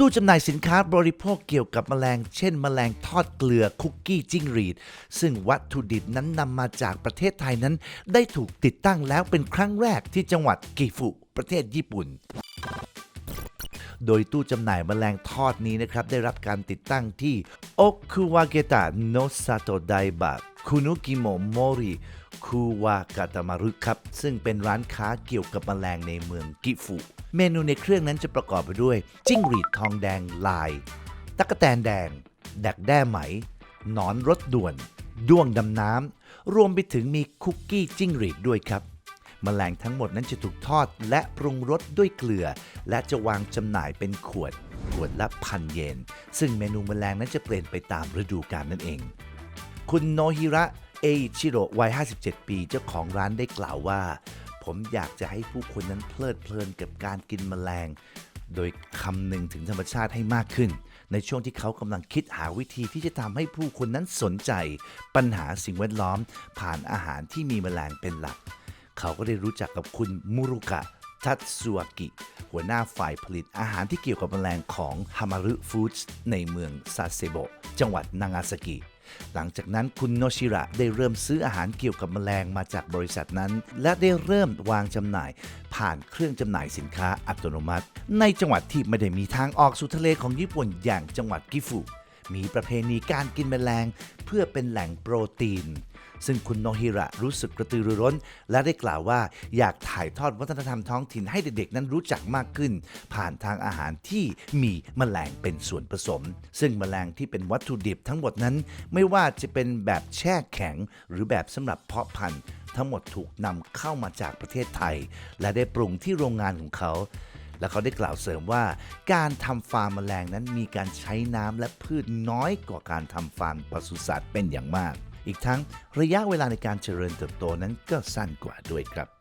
ตู้จำหน่ายสินค้าบริโภคเกี่ยวกับแมลง เช่น แมลงทอดเกลือคุกกี้จิ้งหรีด ซึ่งวัตถุดิบนั้นนำมาจากประเทศไทยนั้น ได้ถูกติดตั้งแล้วเป็นครั้งแรกที่จังหวัดกิฟุประเทศญี่ปุ่น โดยตู้จำหน่ายแมลงทอดนี้นะครับ ได้รับการติดตั้งที่โอคุวาเกตะโนซาโตไดบะคุนุกิโมโมริคูวากาตามารุครับ ซึ่งเป็นร้านค้าเกี่ยวกับแมลงในเมืองกิฟุ เมนูในเครื่องนั้นจะประกอบไปด้วย จิ้งหรีดทองแดงลายตั๊กแตนแดง ดักแด้ไหม หนอนรถด่วน ด้วงดำน้ำ รวมไปถึงมีคุกกี้จิ้งหรีดด้วยครับ แมลงทั้งหมดนั้นจะถูกทอดและปรุงรสด้วยเกลือ และจะวางจำหน่ายเป็นขวด ขวดละพันเยน ซึ่งเมนูแมลงนั้นจะเปลี่ยนไปตามฤดูกาลนั่นเอง คุณโนฮิระเอชิโร่วัย 57 ปี เจ้าของร้านได้กล่าวว่า ผมอยากจะให้ผู้คนนั้นเพลิดเพลินกับการกินแมลง โดยคำนึงถึงธรรมชาติให้มากขึ้น ในช่วงที่เขากำลังคิดหาวิธีที่จะทำให้ผู้คนนั้นสนใจ ปัญหาสิ่งแวดล้อม ผ่านอาหารที่มีแมลงเป็นหลัก เขาก็ได้รู้จักกับคุณมุรุกะทัตสุอากิ หัวหน้าฝ่ายผลิตอาหารที่เกี่ยวกับแมลงของฮามารุฟู้ดส์ในเมืองซาเซโบะจังหวัดนางาซากิ หลังจากนั้นคุณโนชิระได้เริ่มซื้ออาหารเกี่ยวกับแมลงมาจากบริษัทนั้น และได้เริ่มวางจำหน่าย ผ่านเครื่องจำหน่ายสินค้าอัตโนมัติ ในจังหวัดที่ไม่ได้มีทางออกสู่ทะเลของญี่ปุ่นอย่างจังหวัดกิฟุ มีประเพณีการกินแมลง เพื่อเป็นแหล่งโปรตีน ซึ่งคุณโนฮิระรู้สึกกระตือรือร้น และได้กล่าวว่าอยากถ่ายทอดวัฒนธรรมท้องถิ่นให้เด็กๆ นั้นรู้จักมากขึ้น ผ่านทางอาหารที่มีแมลงเป็นส่วนผสม ซึ่งแมลงที่เป็นวัตถุดิบทั้งหมดนั้น ไม่ว่าจะเป็นแบบแช่แข็ง หรือแบบสำหรับเพาะพันธุ์ ทั้งหมดถูกนำเข้ามาจากประเทศไทย และได้ปรุงที่โรงงานของเขา และเขาได้กล่าวเสริมว่า การทำฟาร์มแมลงนั้นมีการใช้น้ำและพืชน้อยกว่าการทำฟาร์มปศุสัตว์เป็นอย่างมาก อีกทั้งระยะเวลาในการเจริญเติบโตนั้นก็สั้นกว่าด้วยครับ